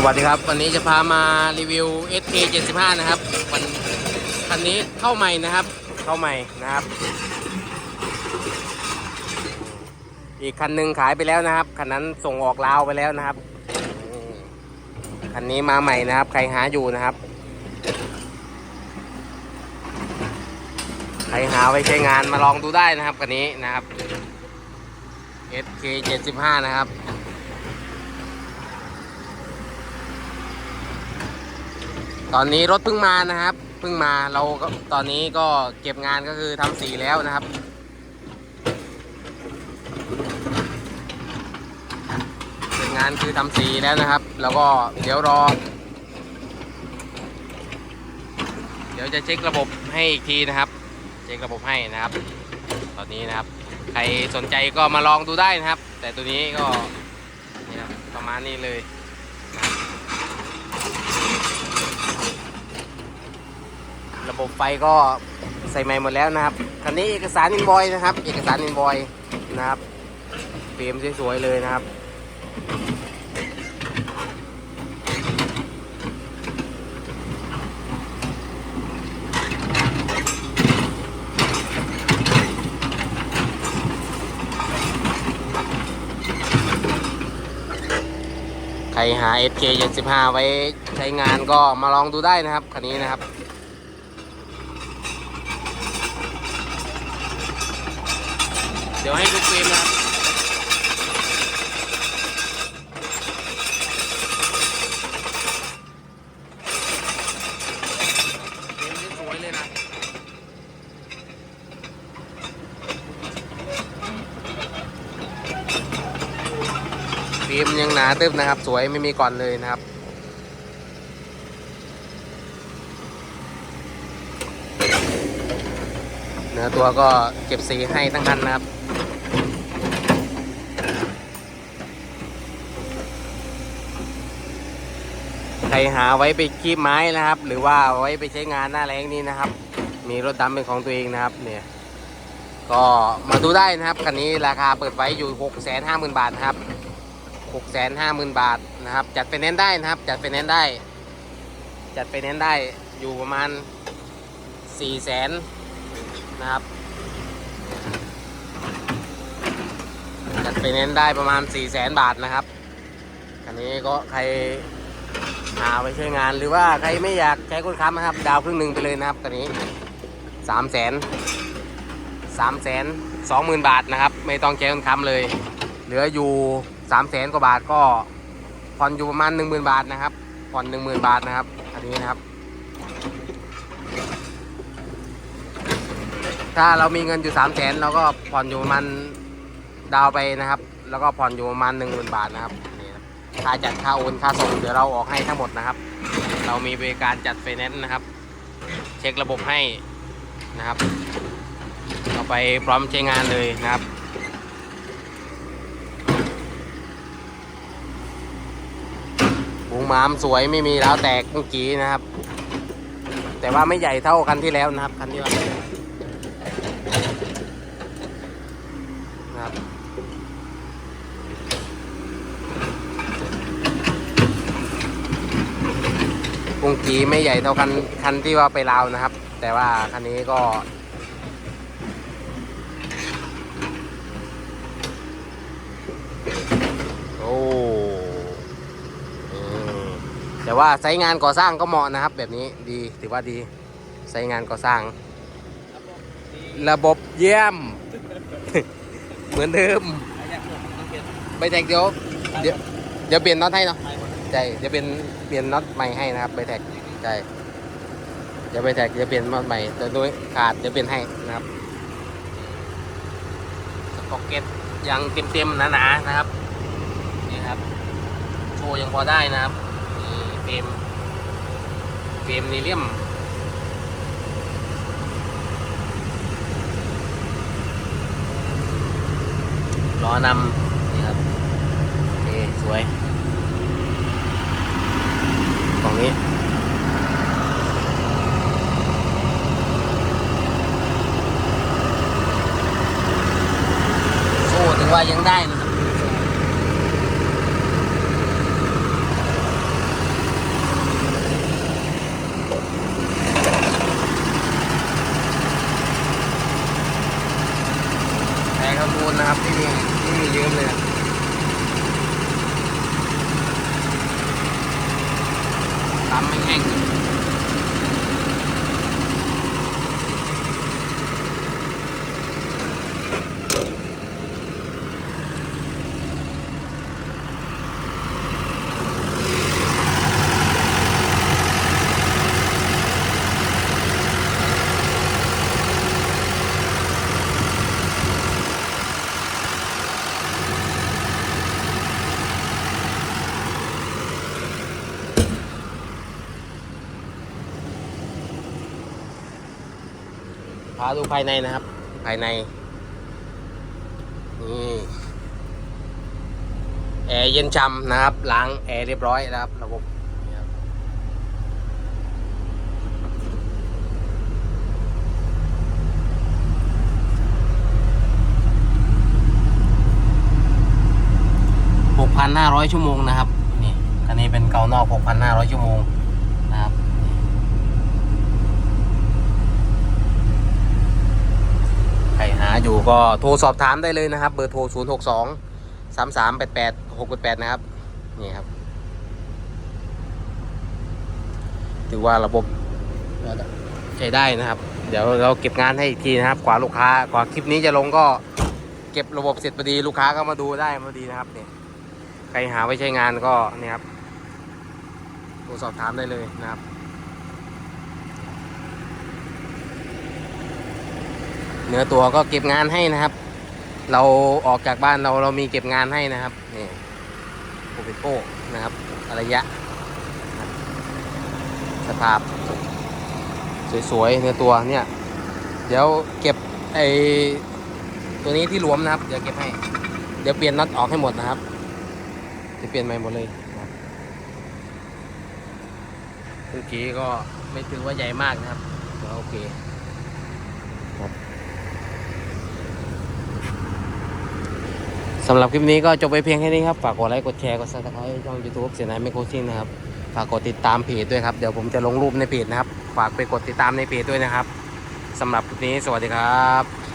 สวัสดีครับ วันนี้จะพามารีวิว SK 75 นะครับวันคันนี้เข้าใหม่นะครับ เข้าใหม่นะครับ อีกคันหนึ่งขายไปแล้วนะครับคันนั้นส่งออกลาวไปแล้วนะครับคันนี้มาใหม่นะครับ ใครหาอยู่นะครับ ใครหาไว้ใช้งานมาลองดูได้นะครับคันนี้นะครับ SK 75 นะครับ ตอนนี้รถเพิ่งมานะครับเพิ่งมาเราก็ตอนนี้ก็เก็บงานก็คือทำสีแล้วนะครับ เก็บงานคือทำสีแล้วนะครับ แล้วก็เดี๋ยวรอ เดี๋ยวจะเช็คระบบให้อีกทีนะครับ เช็คระบบให้นะครับ ตอนนี้นะครับ ใครสนใจก็มาลองดูได้นะครับ แต่ตัวนี้ก็นี่ครับประมาณนี้เลย ระบบไฟก็ใส่ใหม่หมดแล้วนะครับคันนี้เอกสารอินบอยนะครับ เอกสารอินบอยนะครับเฟรมสวยๆเลยนะครับใครหา SK 75ไว้ใช้งานก็มาลองดูได้นะครับคันนี้นะครับ ดี๋ยวให้ดูเฟรมนะครับเฟรมสวยเลยนะฟิล์มยังหนาตึบนะครับ สวยไม่มีก่อนเลยนะครับ นื้อตัวก็เก็บสีให้ทั้งคันนะครับใครหาไว้ไปคีบไม้นะครับ หรือว่าไว้ไปใช้งานหน้าแรงนี้นะครับ มีรถดำเป็นของตัวเองนะครับเนี่ยก็มาดูได้นะครับคันนี้ราคาเปิดไว้อยู่ 6 5 0 0 0 0 บาทนะครับหกแสนห้าหมื่นบาทนะครับ จัดไปเน้นได้นะครับ จัดไปเน้นได้ จัดไปเน้นได้อยู่ประมาณสี่แสน นะครับจัดไปเน้นได้ประมาณสี่แสนบาทนะครับคันนี้ก็ใครหาไปใช้งานหรือว่าใครไม่อยากใช้คนค้ำนะครับ ดาวครึ่งหนึ่งไปเลยนะครับคันนี้สามแสนสามแสนสองหมื่นบาทนะครับ ไม่ต้องใช้คนค้ำเลย เหลืออยู่สามแสนกว่าบาทก็ผ่อนอยู่ประมาณหนึ่งหมื่นบาทนะครับผ่อนหนึ่งหมื่นบาทนะครับ อันนี้นะครับ ถ้าเรามีเงินอยู่สามแสนเราก็ผ่อนอยู่ประมาณดาวไปนะครับ แล้วก็ผ่อนอยู่ประมาณหนึ่งหมื่นบาทนะครับนี่ครับค่าจัดค่าโอนค่าส่งเดี๋ยวเราออกให้ทั้งหมดนะครับ เรามีบริการจัดไฟแนนซ์นะครับ เช็คระบบให้นะครับเอาไปพร้อมใช้งานเลยนะครับหูม้ามสวยไม่มีร้วแตกเมื่อกี้นะครับ แต่ว่าไม่ใหญ่เท่าคันที่แล้วนะครับคันที่ว่า นะครับปุงกีไม่ใหญ่เท่าคันคันที่ว่าไปลาวนะครับ แต่ว่าคันนี้ก็ โอ้แต่ว่าไซงานก่อสร้างก็เหมาะนะครับ แบบนี้ดีถือว่าดีไซงานก่อสร้าง ระบบเยี่ยม เหมือนเดิมใบแท็กเดี๋ยวเดี๋ยวเดี๋ยวเปลี่ยนน็อตให้เนาะใช่เดี๋ยวเป็นเปลี่ยนน็อตใหม่ให้นะครับใบแท็กใช่เดี๋ยวใบแท็กเดี๋ยวเปลี่ยนน็อตใหม่โดยขาดเดี๋ยวเปลี่ยนให้นะครับสป็อกเก็ตยังเต็มๆหนาๆนะครับนี่ครับโชว์ยังพอได้นะครับนี่เฟรมเฟรมนีเลียม ล้อนำนี่ครับโอเคสวยตรงนี้โอ้ถึงว่ายังได้นะ เลย พาดูภายในนะครับ ภายในนี่แอร์เย็นช่ำนะครับ ล้างแอร์เรียบร้อยนะครับ ระบบนี่ครับหกพันห้าร้อยชั่วโมงนะครับ นี่คันนี้เป็นเกานอกหกพันห้าร้อยชั่วโมงนะครับ ใครหาอยู่ก็โทรสอบถามได้เลยนะครับ เบอร์โทร 0 6 2 3 3 8 8 6 8 8 นะครับ นี่ครับ ถือว่าระบบใช้ได้นะครับ เดี๋ยวเราเก็บงานให้อีกทีนะครับกว่าลูกค้ากว่าคลิปนี้จะลงก็เก็บระบบเสร็จพอดีลูกค้าก็มาดูได้พอดีนะครับเนี่ยใครหาไว้ใช้งานก็เนี่ยครับโทรสอบถามได้เลยนะครับ เนื้อตัวก็เก็บงานให้นะครับ เราออกจากบ้านเราเรามีเก็บงานให้นะครับนี่โปเปโป้นะครับอารยะนะครับสภาพ สวยๆเนื้อตัวเนี่ย เดี๋ยวเก็บไอตัวนี้ที่หลวมนะครับ เดี๋ยวเก็บให้ เดี๋ยวเปลี่ยนน็อตออกให้หมดนะครับ จะเปลี่ยนใหม่หมดเลยนะเมื่อกี้ก็ไม่ถือว่าใหญ่มากนะครับก็โอเค สำหรับคลิปนี้ก็จบไปเพียงแค่นี้ครับ ฝากกดไลค์ กดแชร์ กดซับสไครต์ช่องยูทูบเสียนายไมโคชิ่งนะครับ ฝากกดติดตามเพจด้วยครับ เดี๋ยวผมจะลงรูปในเพจนะครับ ฝากไปกดติดตามในเพจด้วยนะครับสำหรับคลิปนี้สวัสดีครับ